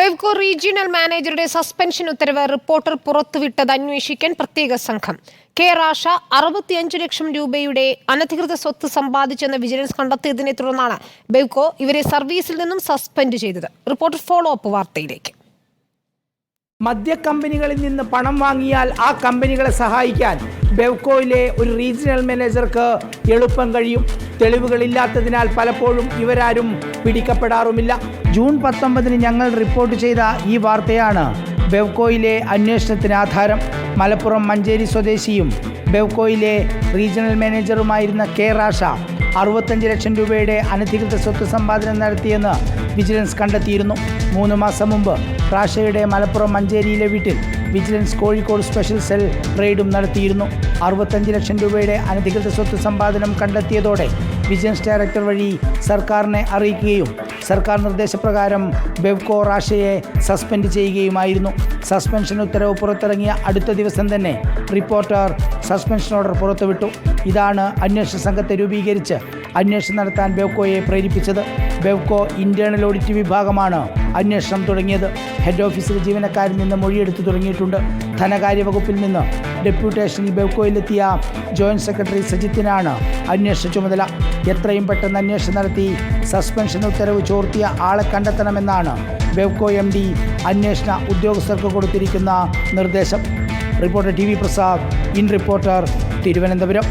Bevco regional മാനേജറുടെ suspension ഉത്തരവ് reporter പുറത്തുവിട്ടത് അന്വേഷിക്കാൻ പ്രത്യേക സംഘം. കെ റാഷ അറുപത്തിയഞ്ച് ലക്ഷം രൂപയുടെ അനധികൃത സ്വത്ത് സമ്പാദിച്ചെന്ന വിജിലൻസ് കണ്ടെത്തിയതിനെ തുടർന്നാണ് ബെവ്കോ ഇവരെ സർവീസിൽ നിന്നും സസ്പെൻഡ് ചെയ്തത്. റിപ്പോർട്ടർ ഫോളോ അപ്പ് വാർത്തയിലേക്ക്. മദ്യ കമ്പനികളിൽ നിന്ന് പണം വാങ്ങിയാൽ ആ കമ്പനികളെ സഹായിക്കാൻ ബെവ്കോയിലെ ഒരു റീജിയണൽ മാനേജർക്ക് എളുപ്പം കഴിയും. തെളിവുകളില്ലാത്തതിനാൽ പലപ്പോഴും ഇവരാരും പിടിക്കപ്പെടാറുമില്ല. ജൂൺ പത്തൊമ്പതിന് ഞങ്ങൾ റിപ്പോർട്ട് ചെയ്ത ഈ വാർത്തയാണ് ബെവ്കോയിലെ അന്വേഷണത്തിന് ആധാരം. മലപ്പുറം മഞ്ചേരി സ്വദേശിയും ബെവ്കോയിലെ റീജിയണൽ മാനേജറുമായിരുന്ന കെ റാഷ അറുപത്തഞ്ച് ലക്ഷം രൂപയുടെ അനധികൃത സ്വത്ത് സമ്പാദനം നടത്തിയെന്ന് വിജിലൻസ് കണ്ടെത്തിയിരുന്നു. മൂന്ന് മാസം മുമ്പ് റാഷയുടെ മലപ്പുറം മഞ്ചേരിയിലെ വീട്ടിൽ വിജിലൻസ് കോഴിക്കോട് സ്പെഷ്യൽ സെൽ റെയ്ഡും നടത്തിയിരുന്നു. അറുപത്തഞ്ച് ലക്ഷം രൂപയുടെ അനധികൃത സ്വത്ത് സമ്പാദനം കണ്ടെത്തിയതോടെ വിജിലൻസ് ഡയറക്ടർ വഴി സർക്കാരിനെ അറിയിക്കുകയും സർക്കാർ നിർദ്ദേശപ്രകാരം ബെവ്കോ റാഷയെ സസ്പെൻഡ് ചെയ്യുകയുമായിരുന്നു. സസ്പെൻഷൻ ഉത്തരവ് പുറത്തിറങ്ങിയ അടുത്ത ദിവസം തന്നെ റിപ്പോർട്ടർ സസ്പെൻഷൻ ഓർഡർ പുറത്തുവിട്ടു. ഇതാണ് അന്വേഷണ സംഘത്തെ രൂപീകരിച്ച് അന്വേഷണം നടത്താൻ ബെവ്കോയെ പ്രേരിപ്പിച്ചത്. ബെവ്കോ ഇന്റേണൽ ഓഡിറ്റ് വിഭാഗമാണ് അന്വേഷണം തുടങ്ങിയത്. ഹെഡ് ഓഫീസിൽ ജീവനക്കാരിൽ നിന്ന് മൊഴിയെടുത്തു തുടങ്ങിയിട്ടുണ്ട്. ധനകാര്യ വകുപ്പിൽ നിന്ന് ഡെപ്യൂട്ടേഷനിൽ ബെവ്കോയിലെത്തിയ ജോയിന്റ് സെക്രട്ടറി സജിത്തിനാണ് അന്വേഷണ ചുമതല. എത്രയും പെട്ടെന്ന് അന്വേഷണം നടത്തി സസ്പെൻഷൻ ഉത്തരവ് ചോർത്തിയ ആളെ കണ്ടെത്തണമെന്നാണ് ബെവ്കോ എം ഡി അന്വേഷണ ഉദ്യോഗസ്ഥർക്ക് കൊടുത്തിരിക്കുന്ന നിർദ്ദേശം. Reporter T V Prasad in reporter Thiruvananthapuram.